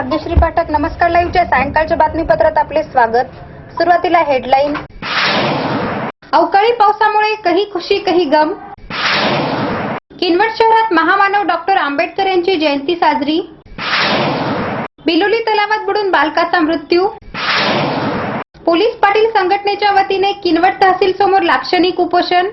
भाग्यश्री पाठक नमस्कार लाईव्हच्या सायंकाळच्या बातमीपत्रात आपले स्वागत. सुरुवातीला हेडलाईन. अवकाळी पावसामुळे कही खुशी कही गम. किनवट शहरात महामानव डॉक्टर आंबेडकर यांची जयंती साजरी. बिलोली तलावात बुडून बालकाचा मृत्यू. पोलीस पाटील संघटनेच्या वतीने किनवट तहसील समोर लाक्षणिक उपोषण.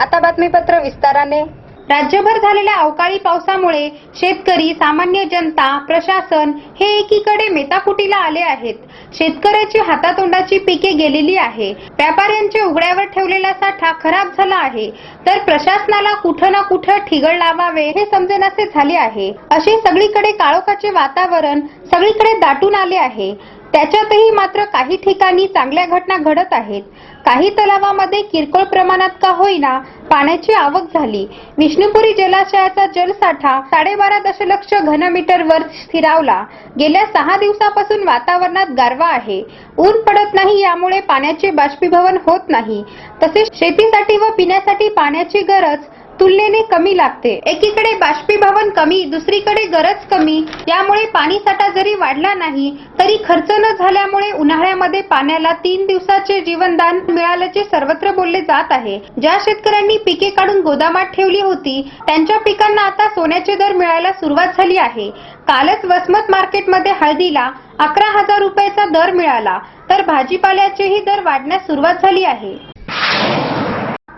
आता बातमीपत्र विस्ताराने. राज्यभर झालेल्या अवकाळी पावसामुळे शेतकरी सामान्य जनता प्रशासन हे एकीकडे मेताकुटीला आले आहेत. शेतकऱ्याची हातातोंडाची पिके गेलेली आहे. व्यापाऱ्यांचे उघड्यावर ठेवलेला साठा खराब झाला आहे. तर प्रशासनाला कुठं ना कुठं ठिगळ लावावे हे समजेनासे झाले आहे. असे सगळीकडे काळोखाचे वातावरण सगळीकडे दाटून आले आहे. त्याच्यातही मात्र काही ठिकाणी चांगल्या घटना घडत आहेत. काही तलावामध्ये किरकोळ प्रमाणात का होईना पाण्याची आवक झाली. विष्णुपुरी जलाशयाचा जलसाठा साडेबारा दशलक्ष घनमीटरवर स्थिरावला. गेल्या सहा दिवसापासून वातावरणात गारवा आहे. ऊन पडत नाही यामुळे पाण्याचे बाष्पीभवन होत नाही. तसेच शेतीसाठी व पिण्यासाठी पाण्याची गरज तुलनेने कमी लागते. एकीकडे बाष्पीभवन कमी दुसरीकडे गरज कमी. यामुळे पाणी साठा जरी वाढला नाही तरी खर्च न झाल्यामुळे उन्हाळ्यामध्ये पाण्याला तीन दिवसाचे जीवनदान मिळाल्याचे सर्वत्र बोलले जात आहे. ज्या शेतकऱ्यांनी पिके काढून गोदामात ठेवली होती त्यांच्या पिकांना आता सोन्याचे दर मिळायला सुरुवात झाली आहे. कालच वसमत मार्केटमध्ये हळदीला अकरा हजार रुपयाचा दर मिळाला तर भाजीपाल्याचेही दर वाढण्यास सुरुवात झाली आहे.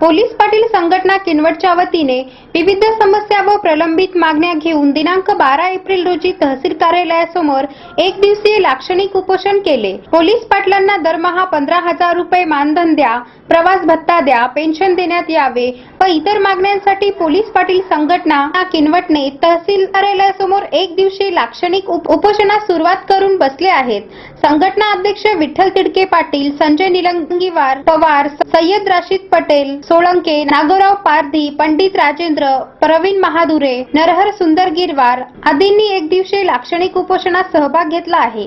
पोलीस पाटील संघटना किनवटच्या वतीने विविध समस्या व प्रलंबित मागण्या घेऊन दिनांक बारा एप्रिल रोजी तहसील कार्यालयासमोर एक दिवसीय लाक्षणिक उपोषण केले. पोलीस पाटलांना दरमहा पंधरा हजार रुपये मानधन द्या प्रवास भत्ता द्या पेन्शन देण्यात यावे व इतर मागण्यांसाठी पोलीस पाटील संघटना किनवटने तहसील कार्यालयासमोर एक दिवशी लाक्षणिक उपोषणास सुरुवात करून बसले आहेत. संघटना अध्यक्ष विठ्ठल तिडके पाटील संजय निलंगीवार पवार सय्यद राशीद पटेल सोळंके नागोराव पारधी पंडित राजेंद्र प्रवीण महादुरे नरहर सुंदर गिरवार आदींनी एक दिवशी लाक्षणिक उपोषणात सहभाग घेतला आहे.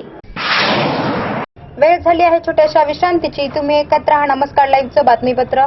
वेळ झाली आहे छोट्याशा विश्रांतीची. तुम्ही एकत्र हा नमस्कार. लाईव्हचं बातमीपत्र.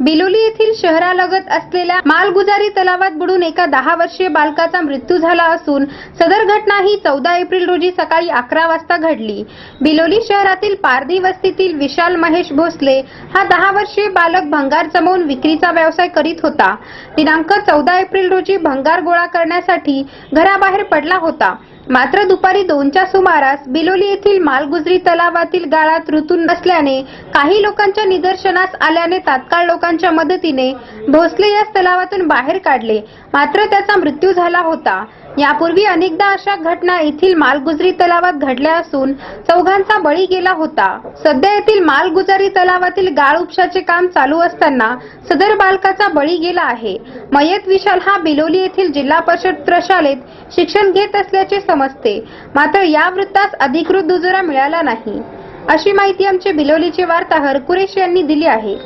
बिलोली येथील शहरालगत असलेल्या मालगुजारी तलावात बुडून एका दहा वर्षीय बालकाचा मृत्यू झाला असून सदर घटना ही चौदा एप्रिल रोजी सकाळी अकरा वाजता घडली. बिलोली शहरातील पारधी वस्तीतील विशाल महेश भोसले हा दहा वर्षीय बालक भंगार जमवून विक्रीचा व्यवसाय करीत होता. दिनांक चौदा एप्रिल रोजी भंगार गोळा करण्यासाठी घराबाहेर पडला होता. मात्र दुपारी दोनच्या सुमारास बिलोली येथील मालगुजरी तलावातील गाळात ऋतून नसल्याने काही लोकांच्या निदर्शनास आल्याने तात्काळ लोकांच्या मदतीने भोसले या तलावातून बाहेर काढले. मात्र त्याचा मृत्यू झाला होता. यापूर्वी अनेकदा अशा घटना येथील मालगुजरी तलावात घडल्या असून चौघांचा बळी गेला होता. सध्या येथील मालगुजारी तलावातील गाळ उपशाचे काम चालू असताना सदर बालकाचा बळी गेला आहे. मयत विशाल हा बिलोली येथील जिल्हा परिषद प्रशालेत शिक्षण घेत असल्याचे समजते. मात्र या वृत्तास अधिकृत दुजोरा मिळाला नाही. अशी माहिती आमचे बिलोलीचे वार्ताहर कुरेश यांनी दिली आहे.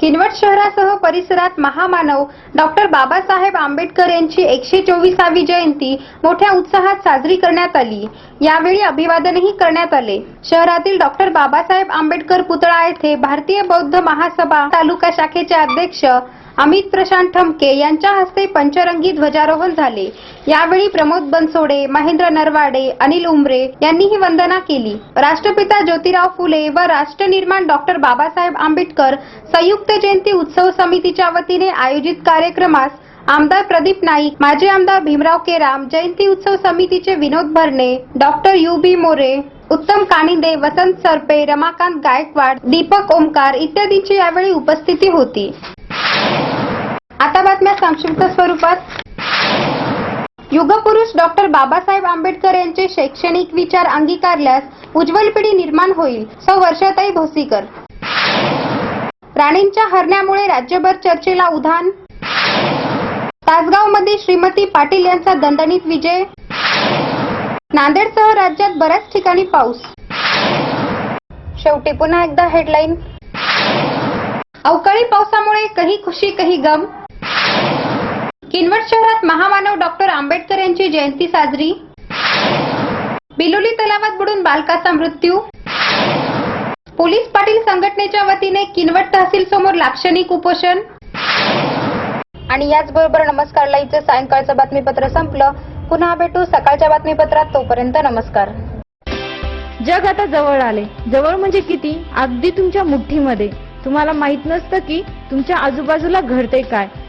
किनवट शहरासह परिसरात महामानव. डॉक्टर बाबासाहेब आंबेडकर यांची एकशे चोवीसावी जयंती मोठ्या उत्साहात साजरी करण्यात आली. यावेळी अभिवादनही करण्यात आले. शहरातील डॉक्टर बाबासाहेब आंबेडकर पुतळा येथे भारतीय बौद्ध महासभा तालुका शाखेचे अध्यक्ष अमित प्रशांत ठमके यांच्या हस्ते पंचरंगी ध्वजारोहण झाले. यावेळी प्रमोद बनसोडे महेंद्र नरवाडे अनिल उमरे यांनीही वंदना केली. राष्ट्रपिता ज्योतिराव फुले व राष्ट्र निर्माण डॉक्टर बाबासाहेब आंबेडकर संयुक्त जयंती उत्सव समितीच्या वतीने आयोजित कार्यक्रमास आमदार प्रदीप नाईक माजी आमदार भीमराव केराम जयंती उत्सव समितीचे Vinod Bharne doctor U B More Uttam Kaninde Vasant Sarpe Ramakant Gaikwad Deepak Omkar इत्यादींची यावेळी उपस्थिती होती. आता बातम्या संक्षिप्त स्वरूपात. युगपुरुष डॉक्टर बाबासाहेब आंबेडकर यांचे शैक्षणिक विचार अंगीकारल्यास उज्ज्वल पिढी निर्माण होईल सौ वर्षाताई भोसीकर राणींच्या हरण्यामुळे राज्यभर चर्चेला उधाण. तासगावमध्ये श्रीमती पाटील यांचा दणदणीत विजय. नांदेडसह राज्यात बऱ्याच ठिकाणी पाऊस. शेवटी पुन्हा एकदा हेडलाईन अवकाळी पावसामुळे कही खुशी कही गम. किनवट शहरात महामानव डॉक्टर आंबेडकर यांची जयंती साजरी. बिलोली तलावात बुडून बालकाचा मृत्यू. पोलीस पाटील संघटनेच्या वतीने किनवट तहसील समोर लाक्षणिक उपोषण. आणि याचबरोबर नमस्कार लाईव्हचं सायंकाळचं बातमीपत्र संपलं. पुन्हा भेटू सकाळच्या बातमीपत्रात तोपर्यंत नमस्कार. जग आता जवळ आले. जवळ म्हणजे किती? अगदी तुमच्या मुठ्ठीमध्ये. तुम्हाला माहीत नसतं की तुमच्या आजूबाजूला घडते काय.